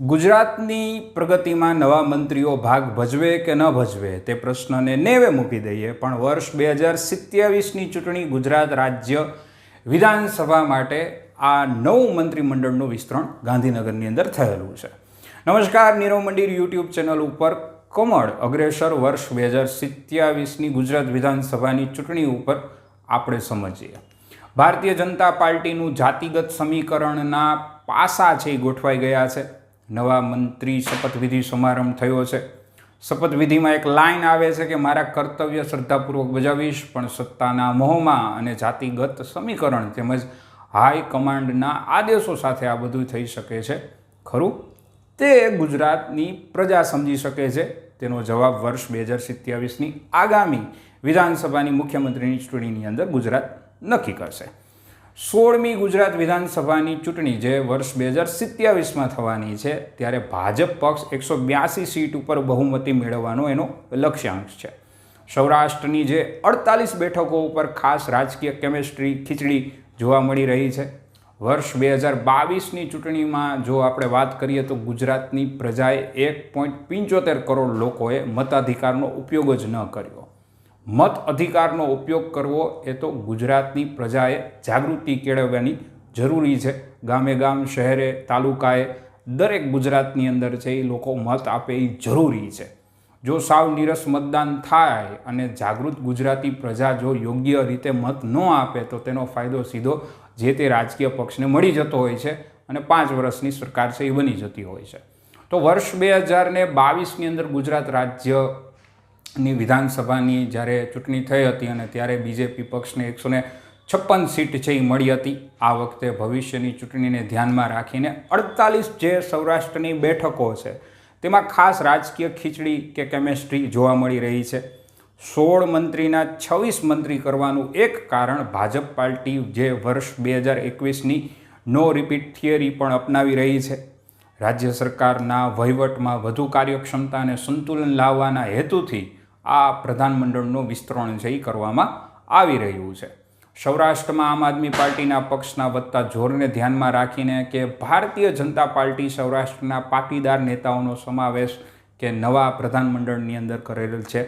ગુજરાતની પ્રગતિમાં નવા મંત્રીઓ ભાગ ભજવે કે ન ભજવે તે પ્રશ્નને નેવે મૂકી દઈએ. પણ વર્ષ બે હજાર સિત્યાવીસની ચૂંટણી ગુજરાત રાજ્ય વિધાનસભા માટે આ નવું મંત્રીમંડળનું વિસ્તરણ ગાંધીનગરની અંદર થયેલું છે. નમસ્કાર, નીરવ મંદિર યુટ્યુબ ચેનલ ઉપર કમળ અગ્રેસર વર્ષ બે હજાર સિત્યાવીસની ગુજરાત વિધાનસભાની ચૂંટણી ઉપર આપણે સમજીએ. ભારતીય જનતા પાર્ટીનું જાતિગત સમીકરણના પાસા છે એ ગોઠવાઈ ગયા છે. નવા મંત્રી શપથવિધિ સમારંભ થયો છે. શપથવિધિમાં એક લાઈન આવે છે કે, મારા કર્તવ્ય શ્રદ્ધાપૂર્વક બજાવીશ, પણ સત્તાના મોહમાં અને જાતિગત સમીકરણ તેમજ હાઈ કમાન્ડના આદેશો સાથે આ બધું થઈ શકે છે. ખરું? તે ગુજરાતની પ્રજા સમજી શકે છે. તેનો જવાબ વર્ષ બે હજાર સિત્યાવીસની આગામી વિધાનસભાની મુખ્યમંત્રીની ચૂંટણીની અંદર ગુજરાત નક્કી કરશે. સોળમી ગુજરાત વિધાનસભાની ચૂંટણી જે વર્ષ બે હજાર સિત્યાવીસમાં થવાની છે, ત્યારે ભાજપ પક્ષ એકસો બ્યાસી સીટ ઉપર બહુમતી મેળવવાનો એનો લક્ષ્યાંક છે. સૌરાષ્ટ્રની જે અડતાલીસ બેઠકો ઉપર ખાસ રાજકીય કેમેસ્ટ્રી ખીચડી જોવા મળી રહી છે. વર્ષ બે હજાર બાવીસની ચૂંટણીમાં જો આપણે વાત કરીએ તો ગુજરાતની પ્રજાએ એક પોઈન્ટ પંચોતેર કરોડ લોકોએ મતાધિકારનો ઉપયોગ જ ન કર્યો. મત અધિકારનો ઉપયોગ કરવો એ તો ગુજરાતની પ્રજાએ જાગૃતિ કેળવવાની જરૂરી છે. ગામે ગામ, શહેરે, તાલુકાએ દરેક ગુજરાતની અંદર છે એ લોકો મત આપે એ જરૂરી છે. જો સાવ નીરસ મતદાન થાય અને જાગૃત ગુજરાતી પ્રજા જો યોગ્ય રીતે મત ન આપે તો તેનો ફાયદો સીધો જે તે રાજકીય પક્ષને મળી જતો હોય છે અને પાંચ વર્ષની સરકાર છે એ બની જતી હોય છે. તો વર્ષ બે હજાર ને બાવીસની અંદર ગુજરાત રાજ્ય ની વિધાનસભાની જ્યારે ચૂંટણી થઈ હતી અને ત્યારે બીજેપી પક્ષને એકસો ને છપ્પન સીટ છે એ મળી હતી. આ વખતે ભવિષ્યની ચૂંટણીને ધ્યાનમાં રાખીને અડતાલીસ જે સૌરાષ્ટ્રની બેઠકો છે, તેમાં ખાસ રાજકીય ખીચડી કે કેમેસ્ટ્રી જોવા મળી રહી છે. સોળ મંત્રીના છવ્વીસ મંત્રી કરવાનું એક કારણ ભાજપ પાર્ટી જે વર્ષ બે હજાર એકવીસની નો રિપીટ થિયરી પણ અપનાવી રહી છે. રાજ્ય સરકારના વહીવટમાં વધુ કાર્યક્ષમતા અને સંતુલન લાવવાના હેતુથી આ પ્રધાનમંડળનું વિસ્તરણ છે એ કરવામાં આવી રહ્યું છે. સૌરાષ્ટ્રમાં આમ આદમી પાર્ટીના પક્ષના વધતા જોરને ધ્યાનમાં રાખીને કે ભારતીય જનતા પાર્ટી સૌરાષ્ટ્રના પાટીદાર નેતાઓનો સમાવેશ કે નવા પ્રધાનમંડળની અંદર કરેલ છે.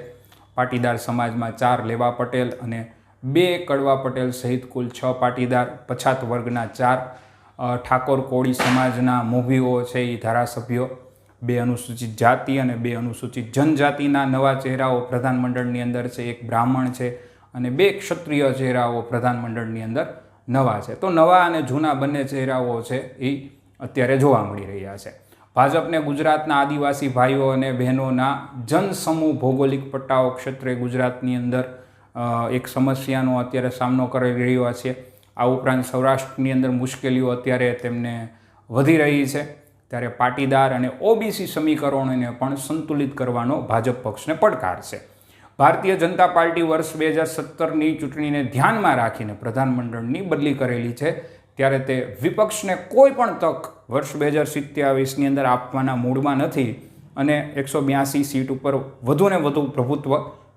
પાટીદાર સમાજમાં ચાર લેવા પટેલ અને બે કડવા પટેલ સહિત કુલ છ પાટીદાર, પછાત વર્ગના ચાર ઠાકોર કોળી સમાજના મોભીઓ છે એ ધારાસભ્યો. બે અનુસૂચિત જાતિ અને બે અનુસૂચિત જનજાતિના નવા ચહેરાઓ પ્રધાનમંડળની અંદર છે. એક બ્રાહ્મણ છે અને બે ક્ષત્રિય ચહેરાઓ પ્રધાનમંડળની અંદર નવા છે. તો નવા અને જૂના બંને ચહેરાઓ છે એ અત્યારે જોવા મળી રહ્યા છે. ભાજપને ગુજરાતના આદિવાસી ભાઈઓ અને બહેનોના જનસમૂહ ભૌગોલિક પટ્ટાઓ ક્ષેત્રે ગુજરાતની અંદર એક સમસ્યાનો અત્યારે સામનો કરી રહ્યો છે. આ ઉપરાંત સૌરાષ્ટ્રની અંદર મુશ્કેલીઓ અત્યારે તેમને વધી રહી છે. ત્યારે પાટીદાર અને ઓબીસી સમીકરણોને પણ સંતુલિત કરવાનો ભાજપ પક્ષને પડકાર છે ભારતીય જનતા પાર્ટી વર્ષ બે હજાર સત્તરની ચૂંટણીને ધ્યાનમાં રાખીને પ્રધાનમંડળની બદલી કરેલી છે, ત્યારે તે વિપક્ષને કોઈ પણ તક વર્ષ બે હજાર સિત્યાવીસની અંદર આપવાના મૂડમાં નથી અને એકસો બ્યાસી સીટ ઉપર વધુને વધુ પ્રભુત્વ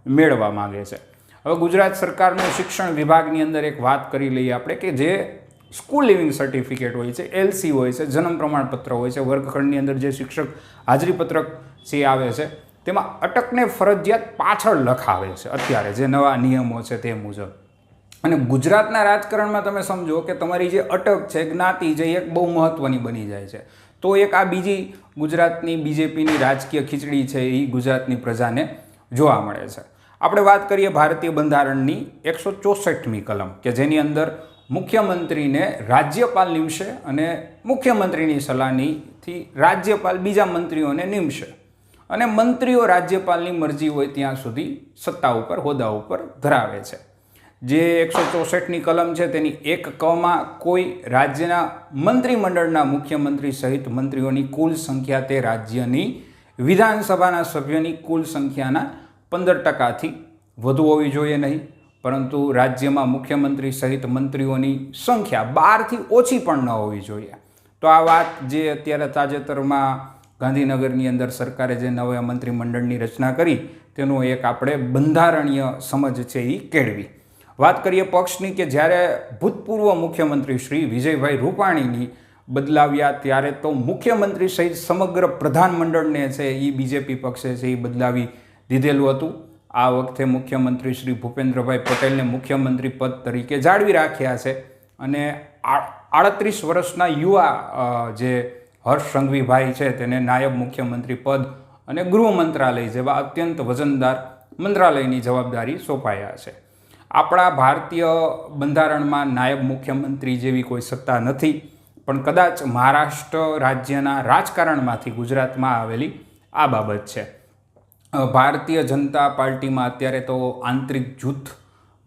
મેળવવા માગે છે. હવે ગુજરાત સરકારનું શિક્ષણ વિભાગની અંદર એક વાત કરી લઈએ આપણે કે જે સ્કૂલ લિવિંગ સર્ટિફિકેટ હોય છે, એલસી હોય છે, જન્મ પ્રમાણપત્ર હોય છે, વર્ગખંડની અંદર જે શિક્ષક હાજરીપત્રક જે આવે છે, તેમાં અટકને ફરજિયાત પાછળ લખાવે છે અત્યારે જે નવા નિયમો છે તે મુજબ. અને ગુજરાતના રાજકારણમાં તમે સમજો કે તમારી જે અટક છે, જ્ઞાતિ જે એક બહુ મહત્ત્વની બની જાય છે. તો એક આ બીજી ગુજરાતની બીજેપીની રાજકીય ખીચડી છે એ ગુજરાતની પ્રજાને જોવા મળે છે. આપણે વાત કરીએ ભારતીય બંધારણની એકસો ચોસઠમી કલમ કે જેની અંદર મુખ્યમંત્રીને રાજ્યપાલ નિમશે અને મુખ્યમંત્રીની સલાહનીથી રાજ્યપાલ બીજા મંત્રીઓને નિમશે. અને મંત્રીઓ રાજ્યપાલની મરજી હોય ત્યાં સુધી સત્તા ઉપર, હોદ્દા ઉપર ધરાવે છે. જે એકસો ચોસઠની કલમ છે તેની એક કમાં કોઈ રાજ્યના મંત્રીમંડળના મુખ્યમંત્રી સહિત મંત્રીઓની કુલ સંખ્યા તે રાજ્યની વિધાનસભાના સભ્યોની કુલ સંખ્યાના પંદર ટકાથી વધુ હોવી જોઈએ નહીં. પરંતુ રાજ્યમાં મુખ્યમંત્રી સહિત મંત્રીઓની સંખ્યા બારથી ઓછી પણ ન હોવી જોઈએ. તો આ વાત જે અત્યારે તાજેતરમાં ગાંધીનગરની અંદર સરકારે જે નવા મંત્રીમંડળની રચના કરી, તેનો એક આપણે બંધારણીય સમજ છે એ કેળવી. વાત કરીએ પક્ષની કે જ્યારે ભૂતપૂર્વ મુખ્યમંત્રી શ્રી વિજયભાઈ રૂપાણીની બદલાવ્યા ત્યારે તો મુખ્યમંત્રી સહિત સમગ્ર પ્રધાનમંડળને છે એ બીજેપી પક્ષે છે એ બદલાવી દીધેલું હતું. આ વખતે મુખ્યમંત્રી શ્રી ભૂપેન્દ્રભાઈ પટેલને મુખ્યમંત્રી પદ તરીકે જાળવી રાખ્યા છે. અને આડત્રીસ વર્ષના યુવા જે હર્ષ સંઘવીભાઈ છે તેને નાયબ મુખ્યમંત્રી પદ અને ગૃહ મંત્રાલય જેવા અત્યંત વજનદાર મંત્રાલયની જવાબદારી સોંપાયા છે. આપણા ભારતીય બંધારણમાં નાયબ મુખ્યમંત્રી જેવી કોઈ સત્તા નથી, પણ કદાચ મહારાષ્ટ્ર રાજ્યના રાજકારણમાંથી ગુજરાતમાં આવેલી આ બાબત છે. ભારતીય જનતા પાર્ટીમાં અત્યારે તો આંતરિક જૂથ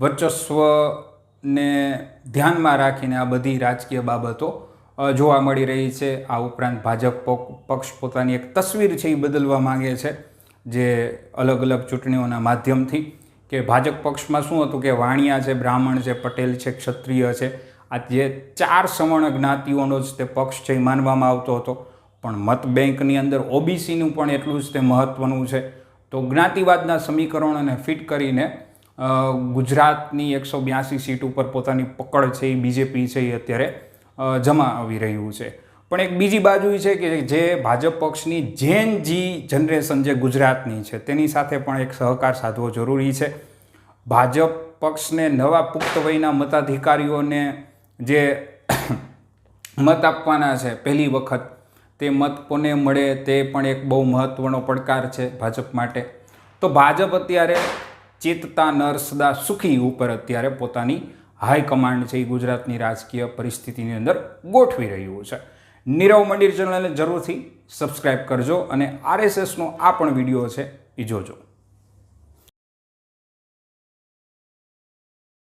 વર્ચસ્વને ધ્યાનમાં રાખીને આ બધી રાજકીય બાબતો જોવા મળી રહી છે. આ ઉપરાંત ભાજપ પક- પક્ષ પોતાની એક તસવીર છે એ બદલવા માંગે છે, જે અલગ અલગ ચૂંટણીઓના માધ્યમથી કે ભાજપ પક્ષમાં શું હતું કે વાણિયા છે, બ્રાહ્મણ છે, પટેલ છે, ક્ષત્રિય છે, આ જે ચાર સવર્ણ જ્ઞાતિઓનો જ તે પક્ષ છે એ માનવામાં આવતો હતો. પણ મત બેંકની અંદર ઓબીસીનું પણ એટલું જ તે મહત્ત્વનું છે. તો જ્ઞાતિવાદના સમીકરણોને ફિટ કરીને ગુજરાતની એકસો બ્યાસી સીટ ઉપર પોતાની પકડ છે એ બીજેપી છે એ અત્યારે જમા જમાવી રહ્યું છે. પણ એક બીજી બાજુ છે કે જે ભાજપ પક્ષની જેન જી જનરેશન જે ગુજરાતની છે, તેની સાથે પણ એક સહકાર સાધવો જરૂરી છે. ભાજપ પક્ષને નવા પુખ્ત વયના મતાધિકારીઓને જે મત આપવાના છે, પહેલી વખત તે મત કોને મળે તે પણ એક બહુ મહત્ત્વનો પડકાર છે ભાજપ માટે. તો ભાજપ અત્યારે ચેતતા નરસદા સુખી ઉપર અત્યારે પોતાની હાઈકમાન્ડ છે એ ગુજરાતની રાજકીય પરિસ્થિતિની અંદર ગોઠવી રહ્યું છે. નીરવ મંદિર ચેનલને જરૂરથી સબસ્ક્રાઈબ કરજો અને આરએસએસનો આ પણ વીડિયો છે એ જોજો.